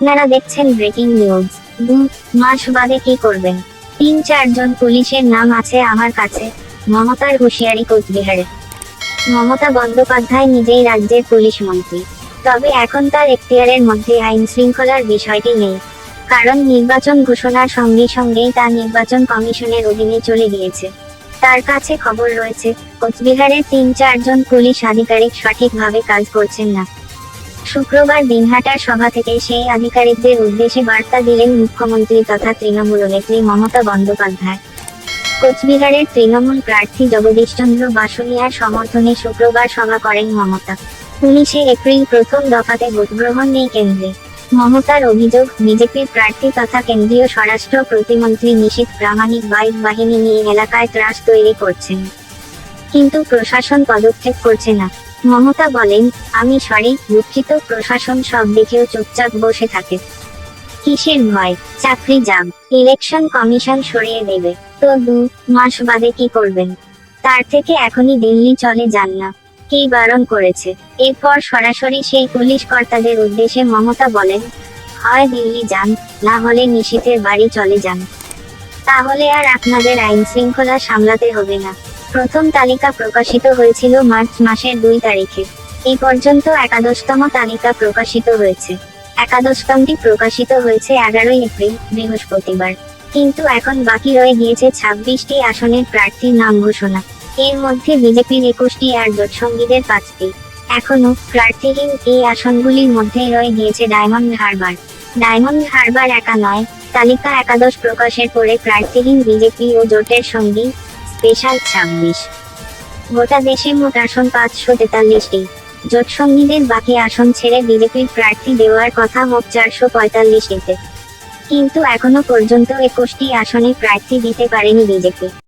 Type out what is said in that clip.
আপনারা দেখছেন breaking news. দু মাস বাদে কি করবেন? তিন চারজন পুলিশের নাম আছে আমার কাছে, মমতার হুঁশিয়ারি কোচবিহারে। মমতা বন্দ্যোপাধ্যায় নিজেই রাজ্যের পুলিশ মন্ত্রী। তবে এখন তার এখতিয়ারের মধ্যে আইন শৃঙ্খলার বিষয়টি নেই। কারণ নির্বাচন ঘোষণার সঙ্গে সঙ্গেই তা নির্বাচন কমিশনের অধীনে চলে গিয়েছে। তার কাছে খবর রয়েছে, কোচবিহারের তিন চারজন পুলিশ আধিকারিক সঠিকভাবে কাজ করছেন না। শুক্রবার দিনহাটার সভা থেকে সেই আধিকারিকদের উদ্দেশ্যে বার্তা দিলেন মুখ্যমন্ত্রী তথা তৃণমূল নেত্রী মমতা বন্দ্যোপাধ্যায়। কোচবিহারের তৃণমূল প্রার্থী জগদীশচন্দ্র বাসুনিয়ার সমর্থনে শুক্রবার সভা করেন মমতা। উনিশে এপ্রিল প্রথম দফাতে ভোটগ্রহণ নেই কেন্দ্রে। মমতার অভিযোগ, বিজেপির প্রার্থী তথা কেন্দ্রীয় স্বরাষ্ট্র প্রতিমন্ত্রী নিশীথ প্রামাণিক বাইক বাহিনী নিয়ে এলাকায় ত্রাস তৈরি করছেন। কিন্তু প্রশাসন পদক্ষেপ করছে না। মমতা বলেন, আমি সরি দুঃখিত প্রশাসন সব দেখেও চুপচাপ বসে থাকে। কিসের ভয়? চাকরি যাব ইলেকশন কমিশন সরিয়ে দেবে। তো দু মাস বাদে কি করবেন? তার থেকে এখনই দিল্লি চলে যান না। কে বারণ করেছে? এরপর সরাসরি সেই পুলিশ কর্তাদের উদ্দেশ্যে মমতা বলেন, হয় দিল্লি যান, না হলে নিশীথের বাড়ি চলে যান। তাহলে আর আপনাদের আইন শৃঙ্খলা সামলাতে হবে না। প্রথম তালিকা প্রকাশিত হয়েছিল মার্চ মাসের দুই তারিখে। এই পর্যন্ত একাদশতম তালিকা প্রকাশিত হয়েছে। একাদশতমটি প্রকাশিত হয়েছে এগারোই এপ্রিল, বৃহস্পতিবার। কিন্তু এখন বাকি রয়ে গিয়েছে ছাব্বিশটি আসনের প্রার্থীর নাম ঘোষণা। এর মধ্যে বিজেপির একুশটি আর জোটসঙ্গীদের পাঁচটি। এখনও প্রার্থীহীন এই আসনগুলির মধ্যে রয়ে গিয়েছে ডায়মন্ড হারবার। ডায়মন্ড হারবার একা নয়, তালিকা একাদশ প্রকাশের পরে প্রার্থীহীন বিজেপি ও জোটের সঙ্গী স্পেশাল ছাব্বিশ। গোটা দেশে মোট আসন পাঁচশো তেতাল্লিশটি। জোটসঙ্গীদের বাকি আসন ছেড়ে বিজেপির প্রার্থী দেওয়ার কথা মোট চারশো পঁয়তাল্লিশটিতে। কিন্তু এখনও পর্যন্ত একুশটি আসনে প্রার্থী দিতে পারেনি বিজেপি।